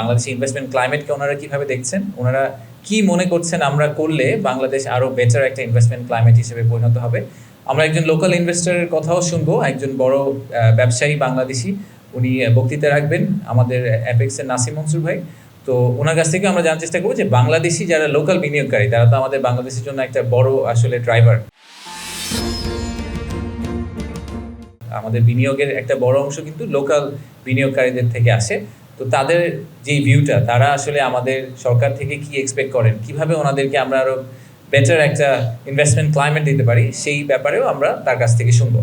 Bangladeshi investment ক্লাইমেটকে ওনারা কীভাবে দেখছেন? ওনারা কি মনে করছেন আমরা করলে বাংলাদেশ আরও বেটার একটা ইনভেস্টমেন্ট ক্লাইমেট হিসেবে পরিণত হবে? আমরা একজন লোকাল ইনভেস্টরের কথাও শুনব, একজন বড় ব্যবসায়ী বাংলাদেশি, উনি বক্তৃতা রাখবেন আমাদের অ্যাপেক্সের নাসিম মনসুর ভাই। তো ওনার কাছ থেকে আমরা জানার চেষ্টা করব যে বাংলাদেশি যারা লোকাল বিনিয়োগকারী, তারা তো আমাদের বাংলাদেশের জন্য একটা বড় আসলে ড্রাইভার আমাদের বিনিয়োগের একটা বড় অংশ কিন্তু লোকাল বিনিয়োগকারীদের থেকে আসে। তো তাদের যে ভিউটা তারা আসলে আমাদের সরকার থেকে কি এক্সপেক্ট করেন? কীভাবে ওনাদেরকে আমরা আরও বেটার একটা ইনভেস্টমেন্ট ক্লাইমেট দিতে পারি? সেই ব্যাপারেও আমরা তার কাছ থেকে শুনব।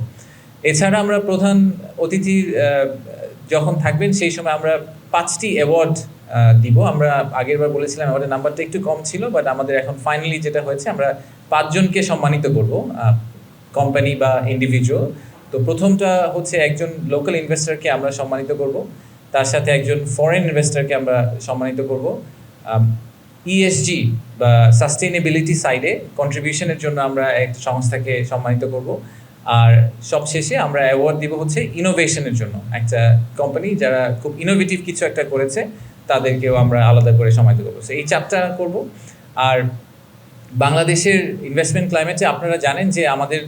এছাড়া আমরা প্রধান অতিথি যখন থাকবেন, সেই সময় আমরা পাঁচটি অ্যাওয়ার্ড দিব। আমরা আগেরবার বলেছিলাম অ্যাওয়ার্ডের নাম্বারটা একটু কম ছিল বাট আমাদের এখন ফাইনালি যেটা হয়েছে, আমরা পাঁচজনকে সম্মানিত করব কোম্পানি বা ইন্ডিভিজুয়াল তো প্রথমটা হচ্ছে একজন লোকাল ইনভেস্টরকে আমরা সম্মানিত করব। তার সাথে একজন ফরেন ইনভেস্টরকে আমরা সম্মানিত করব। ইএসজি বা সাস্টেনেবিলিটি সাইডে কন্ট্রিবিউশনের জন্য আমরা এক সংস্থাকে সম্মানিত করব। আর সবশেষে আমরা অ্যাওয়ার্ড দিব হচ্ছে ইনোভেশনের জন্য। একটা কোম্পানি যারা খুব ইনোভেটিভ কিছু একটা করেছে, তাদেরকেও আমরা আলাদা করে সম্মানিত করব। এই চারটা করব। আর বাংলাদেশের ইনভেস্টমেন্ট ক্লাইমেটে আপনারা জানেন যে আমাদের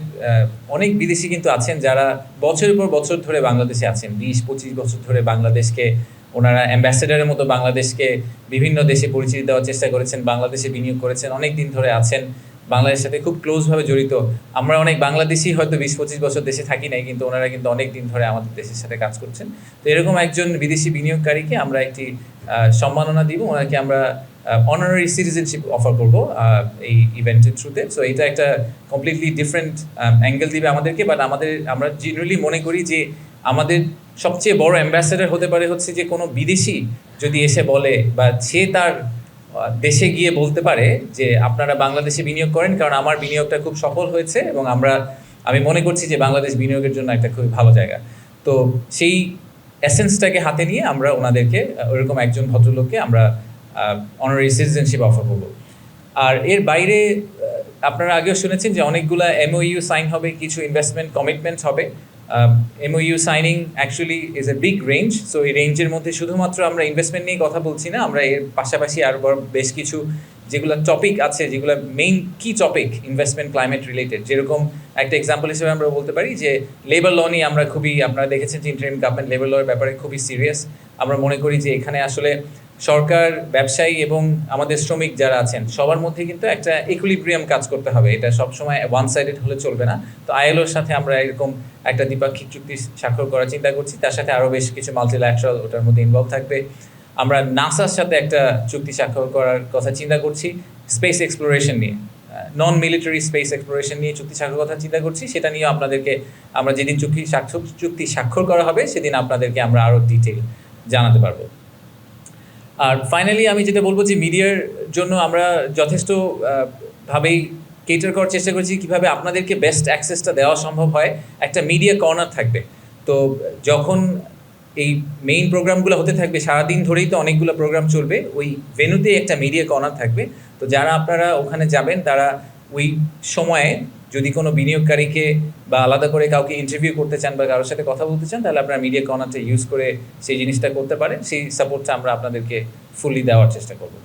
অনেক বিদেশি কিন্তু আছেন যারা বছরের পর বছর ধরে বাংলাদেশে আছেন। বিশ, পঁচিশ বছর ধরে বাংলাদেশকে, ওনারা অ্যাম্বাসেডারের মতো বাংলাদেশকে বিভিন্ন দেশে পরিচিতি দেওয়ার চেষ্টা করেছেন, বাংলাদেশে বিনিয়োগ করেছেন, অনেক দিন ধরে আছেন। বাংলাদেশের সাথে খুব ক্লোজভাবে জড়িত। আমরা অনেক বাংলাদেশি হয়তো বিশ, পঁচিশ বছর দেশে থাকি নাই, কিন্তু ওনারা কিন্তু অনেক দিন ধরে আমাদের দেশের সাথে কাজ করছেন। তো এরকম একজন বিদেশি বিনিয়োগকারীকে আমরা একটি সম্মাননা দিব, ওনাকে আমরা অনারারি সিটিজেনশিপ অফার করব এই ইভেন্টের থ্রুতে সো এটা একটা কমপ্লিটলি ডিফারেন্ট অ্যাঙ্গেল দিবে আমাদেরকে বাট আমাদের, আমরা জেনারেলি মনে করি যে আমাদের সবচেয়ে বড় অ্যাম্বাসেডার হতে পারে হচ্ছে যে কোনো বিদেশি যদি এসে বলে, বা সে তার দেশে গিয়ে বলতে পারে যে আপনারা বাংলাদেশে বিনিয়োগ করেন, কারণ আমার বিনিয়োগটা খুব সফল হয়েছে এবং আমরা, আমি মনে করছি যে বাংলাদেশ বিনিয়োগের জন্য একটা খুবই ভালো জায়গা। তো সেই এসেন্সটাকে হাতে নিয়ে আমরা ওনাদেরকে ওরকম একজন ভদ্রলোককে আমরা অনারি সিটিজেনশিপ অফার করব। আর এর বাইরে আপনারা আগেও শুনেছেন যে অনেকগুলা এমওইউ সাইন হবে, কিছু ইনভেস্টমেন্ট কমিটমেন্ট হবে। MOU signing actually is a big range so এই রেঞ্জের মধ্যে শুধুমাত্র আমরা ইনভেস্টমেন্ট নিয়ে কথা বলছি না, আমরা এর পাশাপাশি বড় বেশ কিছু যেগুলো টপিক আছে, যেগুলো মেইন কি টপিক ইনভেস্টমেন্ট ক্লাইমেট রিলেটেড যেরকম একটা এক্সাম্পল হিসেবে আমরা বলতে পারি যে লেবার ল নিয়ে আমরা খুবই, আপনারা দেখেছেন যে ইন্টারিম গভর্নমেন্ট লেবার লর ব্যাপারে খুবই সিরিয়াস আমরা মনে করি যে এখানে আসলে সরকার, ব্যবসায়ী এবং আমাদের শ্রমিক যারা আছেন, সবার মধ্যে কিন্তু একটা ইকুইলিব্রিয়াম কাজ করতে হবে। এটা সবসময় ওয়ান সাইডেড হলে চলবে না। তো আইএলওর সাথে আমরা এরকম একটা দ্বিপাক্ষিক চুক্তি স্বাক্ষর করার চিন্তা করছি। তার সাথে আরও বেশ কিছু মাল্টিল্যাটারাল ওটার মধ্যে ইনভলভ থাকবে। আমরা নাসার সাথে একটা চুক্তি স্বাক্ষর করার কথা চিন্তা করছি স্পেস এক্সপ্লোরেশন নিয়ে। নন মিলিটারি স্পেস এক্সপ্লোরেশন নিয়ে চুক্তি স্বাক্ষর কথা চিন্তা করছি, সেটা নিয়ে আপনাদেরকে আমরা যেদিন চুক্তি স্বাক্ষর চুক্তি স্বাক্ষর করা হবে, সেদিন আপনাদেরকে আমরা আরও ডিটেল জানাতে পারব। আর ফাইনালি আমি যেটা বলব যে মিডিয়ার জন্য আমরা যথেষ্ট ভাবেই কেটার করার চেষ্টা করছি, কীভাবে আপনাদেরকে বেস্ট অ্যাক্সেসটা দেওয়া সম্ভব হয়। একটা মিডিয়া কর্নার থাকবে। তো যখন এই মেইন প্রোগ্রামগুলো হতে থাকবে, সারাদিন ধরেই তো অনেকগুলো প্রোগ্রাম চলবে, ওই ভেনুতে একটা মিডিয়া কর্নার থাকবে। তো যারা আপনারা ওখানে যাবেন, তারা ওই সময়ে যদি কোনো বিনিয়োগকারীকে বা আলাদা করে কাউকে ইন্টারভিউ করতে চান বা কারোর সাথে কথা বলতে চান, তাহলে আপনারা মিডিয়া কর্নারটা ইউজ করে সেই জিনিসটা করতে পারেন। সেই সাপোর্টটা আমরা আপনাদেরকে ফুললি দেওয়ার চেষ্টা করব।